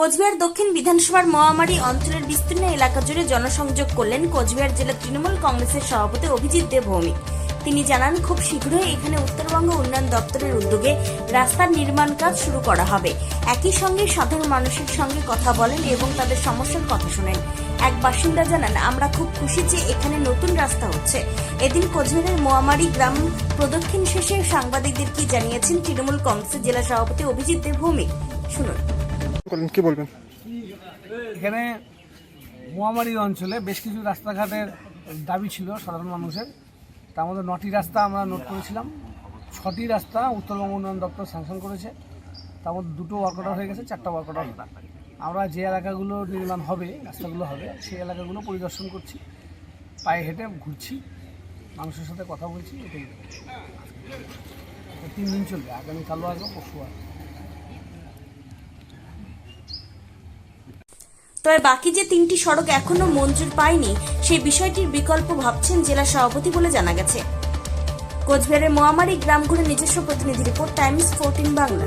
কোচবিহার দক্ষিণ বিধানসভার মহামারী অঞ্চলের বিস্তীর্ণ এলাকা জুড়ে জনসংযোগ করলেন কোচবিহার জেলা তৃণমূল কংগ্রেসের সভাপতি অভিজিৎ দেব ভৌমিক। তিনি জানান, খুব শীঘ্রই এখানে উত্তরবঙ্গ উন্নয়ন দপ্তরের উদ্যোগে রাস্তার নির্মাণ কাজ শুরু করা হবে। একই সঙ্গে সাধারণ মানুষের সঙ্গে কথা বলেন এবং তাদের সমস্যার কথা শোনেন। এক বাসিন্দা জানান, আমরা খুব খুশি যে এখানে নতুন রাস্তা হচ্ছে। এদিন কোচবিহারের মোয়ামারি গ্রাম প্রদক্ষিণ শেষে সাংবাদিকদের কি জানিয়েছেন তৃণমূল কংগ্রেসের জেলা সভাপতি অভিজিৎ দেব ভৌমিক? শুনুন। কি বলবেন? এখানে মহামারী অঞ্চলে বেশ কিছু রাস্তাঘাটের দাবি ছিল সাধারণ মানুষের। তার মধ্যে নটি রাস্তা আমরা নোট করেছিলাম। ছটি রাস্তা উত্তরবঙ্গ উন্নয়ন দপ্তর স্যাংশন করেছে। তার মধ্যে দুটো ওয়ার্ক হয়ে গেছে, চারটা ওয়ার্ক অর্ডার আমরা যে এলাকাগুলো নির্মাণ হবে, রাস্তাগুলো হবে, সেই এলাকাগুলো পরিদর্শন করছি। পায়ে হেঁটে ঘুরছি, মানুষের সাথে কথা বলছি, এটাই। তিন দিন চলবে, আগামীকালও আসব পরশু আসব। তবে বাকি যে তিনটি সড়ক এখনও মঞ্জুর পায়নি, সেই বিষয়টির বিকল্প ভাবছেন জেলা সভাপতি বলে জানা গেছে। কোচবিহারের মহামারী গ্রাম ঘুরে নিজস্ব প্রতিনিধি রিপোর্ট, টাইমস ফোরটিন বাংলা।